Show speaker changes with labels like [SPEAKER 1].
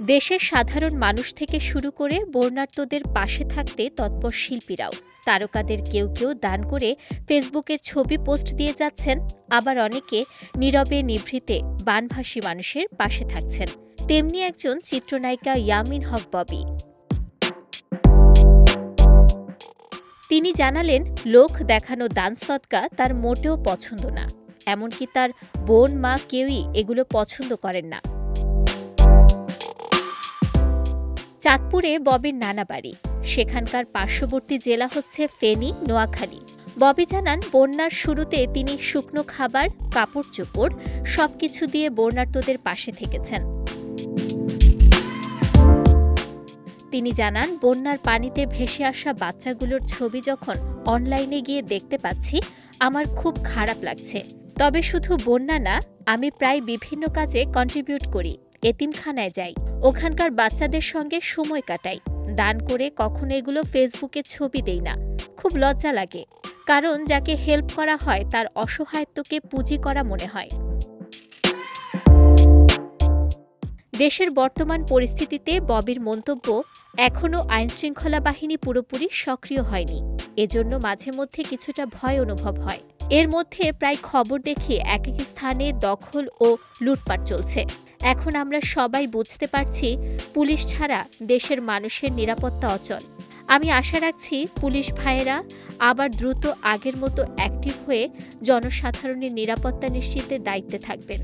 [SPEAKER 1] দেশের সাধারণ মানুষ থেকে শুরু করে বর্ণার্তদের পাশে থাকতে তৎপর শিল্পীরাও। তারকাদের কেউ কেউ দান করে ফেসবুকে ছবি পোস্ট দিয়ে যাচ্ছেন, আবার অনেকে নীরবে নিভৃতে বানভাসী মানুষের পাশে থাকছেন। তেমনি একজন চিত্রনায়িকা ইয়ামিন হক ববি। তিনি জানালেন, লোক দেখানো দান সৎকা তার মোটেও পছন্দ না। এমনকি তার বোন, মা কেউই এগুলো পছন্দ করেন না। চাঁদপুরে ববির নানা বাড়ি। সেখানকার পার্শ্ববর্তী জেলা হচ্ছে ফেনী, নোয়াখালী। ববি জানান, বন্যার শুরুতে তিনি শুকনো খাবার, কাপড় চোপড়, সবকিছু দিয়ে বন্যার্তদের পাশে থেকেছেন। তিনি জানান, বন্যার পানিতে ভেসে আসা বাচ্চাগুলোর ছবি যখন অনলাইনে গিয়ে দেখতে পাচ্ছি, আমার খুব খারাপ লাগছে। তবে শুধু বন্যা না, আমি প্রায় বিভিন্ন কাজে কন্ট্রিবিউট করি। এতিমখানায় যাই। ওখানকার বাচ্চাদের সঙ্গে সময় কাটাই। দান করে কখনো এগুলো ফেসবুকে ছবি দেই না। খুব লজ্জা লাগে। কারণ যাকে হেল্প করা হয় তার অসহায়ত্বকে পুঁজি করা মনে হয়। দেশের বর্তমান পরিস্থিতিতে ববির মন্তব্য এখনও আইনশৃঙ্খলা বাহিনী পুরোপুরি সক্রিয় হয়নি। এজন্য মাঝে মধ্যে কিছুটা ভয় অনুভব হয়। এর মধ্যে প্রায় খবর দেখি এক এক স্থানে দখল ও লুটপাট চলছে। এখন আমরা সবাই বুঝতে পারছি পুলিশ ছাড়া দেশের মানুষের নিরাপত্তা অচল। আমি আশা রাখছি পুলিশ ভাইয়েরা আবার দ্রুত আগের মতো অ্যাক্টিভ হয়ে জনসাধারণের নিরাপত্তা নিশ্চিতের দায়িত্বে থাকবেন।